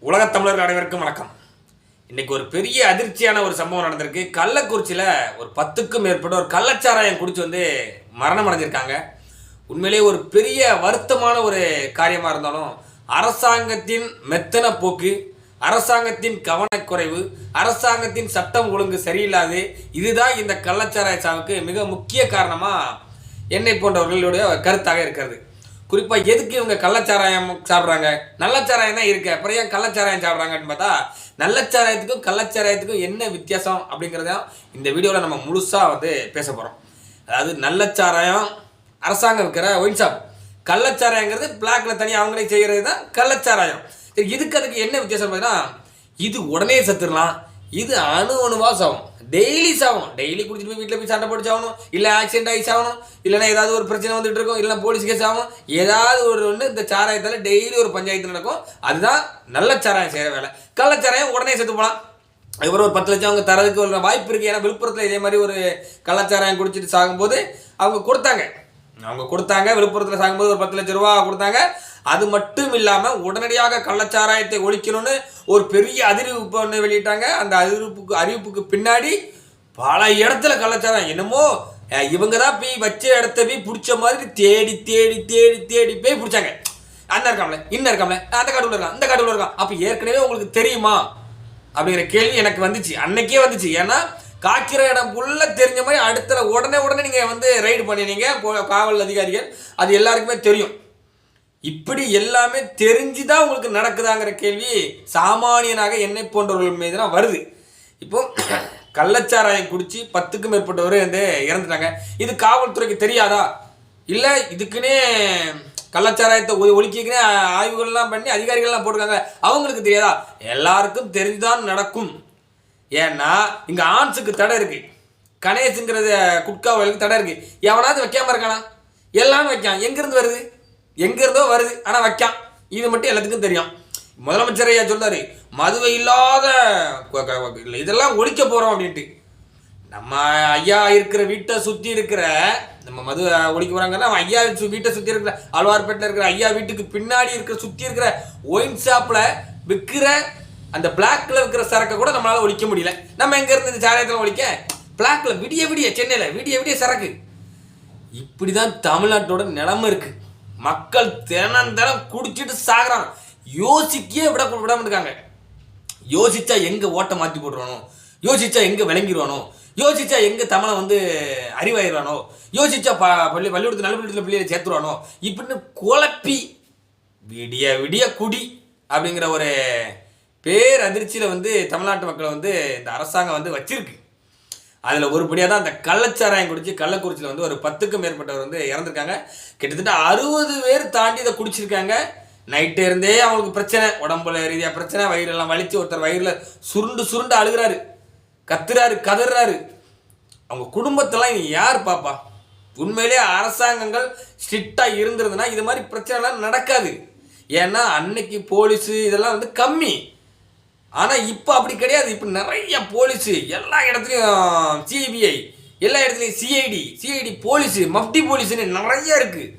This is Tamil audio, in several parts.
உலகத் தமிழர்கள் அனைவருக்கும் வணக்கம். இன்னைக்கு ஒரு பெரிய அதிர்ச்சியான ஒரு சம்பவம் நடந்திருக்கு. கள்ளக்குறிச்சியில் ஒரு பத்துக்கும் மேற்பட்ட ஒரு கள்ளச்சாராயம் குடிச்சு வந்து மரணம் அடைஞ்சிருக்காங்க. உண்மையிலேயே ஒரு பெரிய வருத்தமான ஒரு காரியமாக இருந்தாலும் அரசாங்கத்தின் மெத்தன போக்கு அரசாங்கத்தின் கவனக்குறைவு அரசாங்கத்தின் சட்டம் ஒழுங்கு சரியில்லாது இதுதான் இந்த கள்ளச்சாராய சாவுக்கு மிக முக்கிய காரணமாக என்னை போன்றவர்களுடைய கருத்தாக இருக்கிறது. குறிப்பாக எதுக்கு இவங்க கள்ளச்சாராயம் சாப்பிட்றாங்க? நல்லச்சாராயம் தான் இருக்கு. அப்புறம் ஏன் கள்ளச்சாராயம் சாப்பிட்றாங்கன்னு பார்த்தா நல்லச்சாராயத்துக்கும் கள்ளச்சாராயத்துக்கும் என்ன வித்தியாசம் அப்படிங்கிறத இந்த வீடியோவில் நம்ம முழுசாக வந்து பேச போகிறோம் அதாவது நல்லச்சாராயம் அரசாங்கம் விற்கிற ஒயின் ஷாப். கள்ளச்சாராயங்கிறது பிளாக்ல தனியாக அவங்களே செய்கிறது தான் கள்ளச்சாராயம். சரி இதுக்கு அதுக்கு என்ன வித்தியாசம் பார்த்தீங்கன்னா இது உடனே செத்துடலாம் இது அணு அணுவாக சாகும் டெய்லி சாகணும் டெய்லி குடிச்சிட்டு போய் வீட்டில் போய் சண்டை போட்டு சாகணும் இல்லை ஆக்சிடென்ட் ஆகி சாகணும் இல்லைன்னா ஏதாவது ஒரு பிரச்சனை வந்துட்டு இருக்கும். இல்லை போலீஸ் கேஸ் ஆகும் ஏதாவது ஒரு ஒன்று இந்த சாராயத்தில் டெய்லி ஒரு பஞ்சாயத்து நடக்கும். அதுதான் நல்ல சாராயம் செய்கிற வேலை. கள்ளச்சாராயம் உடனே செத்து போகலாம் அதுக்கப்புறம் ஒரு பத்து லட்சம் அவங்க தரதுக்கு ஒரு வாய்ப்பு இருக்குது ஏன்னா விழுப்புரத்தில் இதே மாதிரி ஒரு கள்ளச்சாராயம் குடிச்சிட்டு சாகும்போது அவங்க கொடுத்தாங்க. அவங்க கொடுத்தாங்க விழுப்புரத்தில் சாகும்போது ஒரு பத்து லட்ச ரூபா கொடுத்தாங்க. அது மட்டும் இல்லாமல் உடனடியாக கள்ளச்சாராயத்தை ஒழிக்கணும்னு ஒரு பெரிய அறிவிப்பு ஒன்று வெளியிட்டாங்க. அந்த அறிவிப்புக்கு அறிவிப்புக்கு பின்னாடி பல இடத்துல கள்ளச்சாராயம். என்னமோ இவங்க தான் போய் வச்ச இடத்த போய் பிடிச்ச மாதிரி தேடி தேடி தேடி தேடி போய் பிடிச்சாங்க. அந்த இருக்காமல இன்னும் இருக்காமல அந்த கடவுள் இருக்கான் இந்த கடவுள் இருக்கான். அப்போ ஏற்கனவே உங்களுக்கு தெரியுமா? அப்படிங்கிற கேள்வி எனக்கு வந்துச்சு. அன்னைக்கே வந்துச்சு. ஏன்னா காக்கிற இடம் ஃபுல்லாக தெரிஞ்ச மாதிரி அடுத்த உடனே உடனே நீங்கள் வந்து ரைடு பண்ணினீங்க. போ- காவல் அதிகாரிகள். அது எல்லாருக்குமே தெரியும். இப்படி எல்லாமே தெரிஞ்சு தான் உங்களுக்கு நடக்குதாங்கிற கேள்வி சாமானியனாக என்னை போன்றவர்கள் மீது தான் வருது. இப்போ கள்ளச்சாராயம் குடித்து பத்துக்கும் மேற்பட்டவர் வந்து இறந்துட்டாங்க. இது காவல்துறைக்கு தெரியாதா? இல்லை இதுக்குன்னே கள்ளச்சாராயத்தை ஒழிக்கிக்குன்னே ஆய்வுகள்லாம் பண்ணி அதிகாரிகள்லாம் போட்டிருக்காங்க. அவங்களுக்கு தெரியாதா? எல்லாருக்கும் தெரிஞ்சுதான் நடக்கும். ஏன்னா இங்க ஆன்ஸுக்கு தடை இருக்கு. கணேசுங்கிறது குட்காவலுக்கு தடை இருக்கு. எவனாவது வைக்காம இருக்கானா? எல்லாமே வைக்கான் எங்கிருந்து வருது? எங்கேருந்தோ வருது. ஆனா வைக்கான். இது மட்டும் எல்லாத்துக்கும் தெரியும். முதலமைச்சர் ஐயா சொல்றாரு மதுவை இல்லாத இதெல்லாம் ஒழிக்க போறோம் அப்படின்ட்டு. நம்ம ஐயா இருக்கிற வீட்டை சுத்தி இருக்கிற நம்ம மது ஒழிக்க போறாங்கன்னா அவன் ஐயா சு- வீட்டை சுத்தி இருக்கிற அல்வார்பேட்டில் இருக்கிற ஐயா வீட்டுக்கு பின்னாடி இருக்கிற சுத்தி இருக்கிற ஒயின் ஷாப்ல விற்கிற அந்த பிளாக்ல இருக்கிற சரக்கை கூட நம்மளால ஒழிக்க முடியல. நம்ம எங்க இருந்து இந்த சாராயத்தில் ஒழிக்க? பிளாக்ல விடிய விடிய சென்னையில் விடிய விடிய சரக்கு. இப்படிதான் தமிழ்நாட்டோட நிலைமை இருக்கு. மக்கள் தினம் தினம் குடிச்சிட்டு சாகிறான் யோசிக்கே விட விட மாட்டாங்க யோசிச்சா எங்க ஓட்டை மாற்றி போட்டுருவானோ? யோசிச்சா எங்க விளங்கிடுவானோ யோசிச்சா எங்க தமிழை வந்து அறிவாயிடுவானோ? யோசிச்சா ப பள்ளி பள்ளிக்கூடத்து நல்ல பள்ளிக்கூடத்தில் பிள்ளைகளை சேர்த்துருவானோ? இப்படின்னு குழப்பி விடிய விடிய குடி அப்படிங்கிற ஒரு பேர் அதிர்ச்சியில் வந்து தமிழ்நாட்டு மக்களை வந்து இந்த அரசாங்கம் வந்து வச்சிருக்கு. அதில் ஒருபடியாக தான் அந்த கள்ளச்சாராயம் குடிச்சு கள்ளக்குறிச்சியில் வந்து ஒரு பத்துக்கும் மேற்பட்டவர் வந்து இறந்துருக்காங்க. கிட்டத்தட்ட அறுபது பேர் தாண்டி இதை குடிச்சிருக்காங்க. நைட்டு இருந்தே அவங்களுக்கு பிரச்சனை உடம்புல ரீதியாக பிரச்சனை வயிறெல்லாம் வலிச்சு ஒருத்தர் வயிறில் சுருண்டு சுருண்டு அழுகுறாரு. கத்துறாரு கதறாரு. அவங்க குடும்பத்தெல்லாம் இனி யார் பாப்பா? உண்மையிலே அரசாங்கங்கள் ஸ்ட்ரிக்டாக இருந்திருந்ததுன்னா இது மாதிரி பிரச்சனைலாம் நடக்காது. ஏன்னா அன்னைக்கு போலீஸு இதெல்லாம் வந்து கம்மி. ஆனால் இப்போ அப்படி கிடையாது. இப்போ நிறைய போலீஸு எல்லா இடத்துலையும் சிபிஐ எல்லா இடத்துலையும் சிஐடி சிஐடி போலீஸு மஃப்டி போலீஸுன்னு நிறைய இருக்குது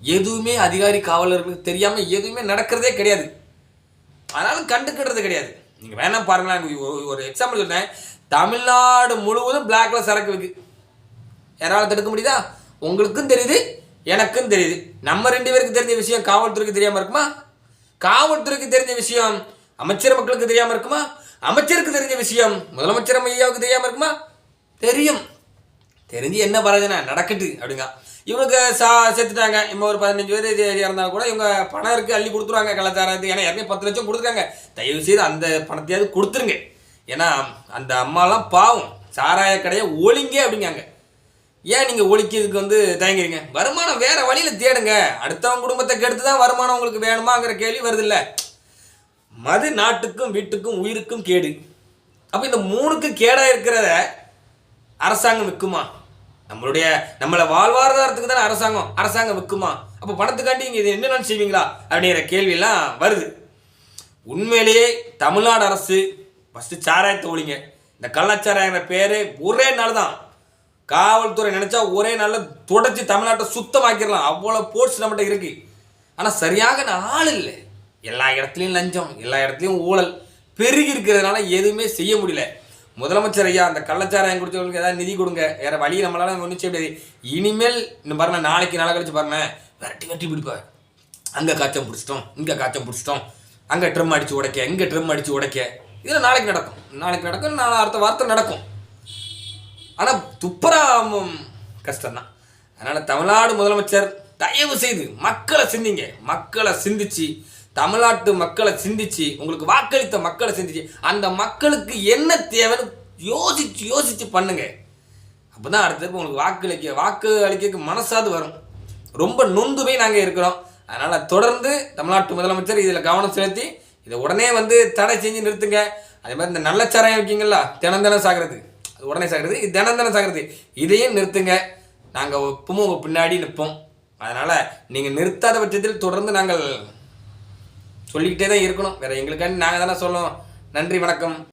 எதுவுமே அதிகாரி காவலர்களுக்கு தெரியாமல் எதுவுமே நடக்கிறதே கிடையாது. அதனால் கண்டுக்கிறது கிடையாது. நீங்கள் வேணாம் பாருங்களேன் ஒரு- ஒரு எக்ஸாம்பிள் சொன்னேன் தமிழ்நாடு முழுவதும் பிளாக்ல சரக்கு இருக்கு யாராவது தடுக்க முடியுதா? உங்களுக்கும் தெரியுது எனக்கும் தெரியுது. நம்ம ரெண்டு பேருக்கு தெரிஞ்ச விஷயம் காவல்துறைக்கு தெரியாமல் இருக்குமா? காவல்துறைக்கு தெரிஞ்ச விஷயம் அமைச்சர் மக்களுக்கு தெரியாமல் இருக்குமா? அமைச்சருக்கு தெரிஞ்ச விஷயம் முதலமைச்சர் ஐயாவுக்கு தெரியாமல் இருக்குமா? தெரியும். தெரிஞ்சு என்ன பரவாயில்ல நடக்கட்டு அப்படிங்க. இவனுக்கு சா செத்துட்டாங்க இப்போ ஒரு பதினஞ்சு பேர் இது இறந்தா கூட இவங்க பணம் இருக்குது அள்ளி கொடுத்துருவாங்க கலாச்சாரத்துக்கு ஏன்னா ஏற்கனவே பத்து லட்சம் கொடுத்துருக்காங்க. தயவு செய்து அந்த பணத்தையாவது கொடுத்துருங்க. ஏன்னா அந்த அம்மாலாம் பாவம். சாராய கடையை ஒழிங்க அப்படிங்காங்க. ஏன் நீங்கள் ஒழிக்கிறதுக்கு வந்து தயங்குறீங்க? வருமானம் வேறு வழியில் தேடுங்க. அடுத்தவன் குடும்பத்தை கெடுத்து தான் வருமானம் உங்களுக்கு வேணுமாங்கிற கேள்வி வருது மது நாட்டுக்கும் வீட்டுக்கும் உயிருக்கும் கேடு. அப்போ இந்த மூணுக்கும் கேடாக இருக்கிறத அரசாங்கம் விற்குமா நம்மளுடைய நம்மளை வாழ்வாதாரத்துக்கு தானே அரசாங்கம் அரசாங்கம் விற்குமா அப்போ பணத்துக்காண்டி இங்கே இது என்னென்னு செய்வீங்களா? அப்படிங்கிற கேள்வியெல்லாம் வருது. உண்மையிலேயே தமிழ்நாடு அரசு ஃபஸ்ட்டு சாராயத்தை ஒழிங்க. இந்த கள்ளச்சாராயங்கிற பேர் ஒரே நாள் தான் காவல்துறை நினச்சா ஒரே நாளில் தொடச்சி தமிழ்நாட்டை சுத்தமாக்கிடலாம். அவ்வளோ போர்ட்ஸ் நம்மகிட்ட இருக்குது ஆனால் சரியாக ஆள் இல்லை. எல்லா இடத்துலையும் லஞ்சம் எல்லா இடத்துலையும் ஊழல். பெருகி இருக்கிறதுனால எதுவுமே செய்ய முடியல. முதலமைச்சர் ஐயா அந்த கள்ளச்சாராயம் குடிச்சவங்களுக்கு ஏதாவது நிதி கொடுங்க. வேறு வழி நம்மளால ஒன்றும் செய்ய முடியாது. இனிமேல் இன்னும் பாருங்க நாளைக்கு நாளை கழிச்சு பாருங்க. விரட்டி வெட்டி பிடிப்பார். அங்கே காய்ச்சம் பிடிச்சிட்டோம் இங்கே காய்ச்சம் பிடிச்சிட்டோம். அங்கே ட்ரம் அடித்து உடைக்க இங்கே ட்ரம் அடித்து உடைக்க. இதில் நாளைக்கு நடக்கும். நாளைக்கு நடக்கும் நான் அடுத்த வார்த்தை நடக்கும். ஆனால் துப்பராமம் கஷ்டம்தான். அதனால் தமிழ்நாடு முதலமைச்சர் தயவு செய்து மக்களை சிந்திங்க. மக்களை சிந்திச்சு தமிழ்நாட்டு மக்களை சிந்திச்சு உங்களுக்கு வாக்களித்த மக்களை சிந்திச்சு அந்த மக்களுக்கு என்ன தேவைன்னு யோசிச்சு யோசிச்சு பண்ணுங்க. அப்போ தான் அடுத்த உங்களுக்கு வாக்களிக்க வாக்கு அளிக்க மனசாது வரும். ரொம்ப நொந்து போய் நாங்கள் இருக்கிறோம். அதனால் தொடர்ந்து தமிழ்நாட்டு முதலமைச்சர் இதில் கவனம் செலுத்தி இதை உடனே வந்து தடை செஞ்சு நிறுத்துங்க. அதே மாதிரி இந்த நல்ல சாராயம் வைக்கிங்களா தினம் தினம் சாகிறது. அது உடனே சாகிறது இது தினம் தினம் சாகிறது. இதையும் நிறுத்துங்க. நாங்கள் எப்பவும் உங்கள் பின்னாடி நிற்போம் அதனால் நீங்கள் நிறுத்தாத பட்சத்தில் தொடர்ந்து நாங்கள் சொல்லிக்கிட்டே தான் இருக்கணும். வேறு எங்களுக்காண்டி நாங்கள் தானே சொல்லணும். நன்றி வணக்கம்.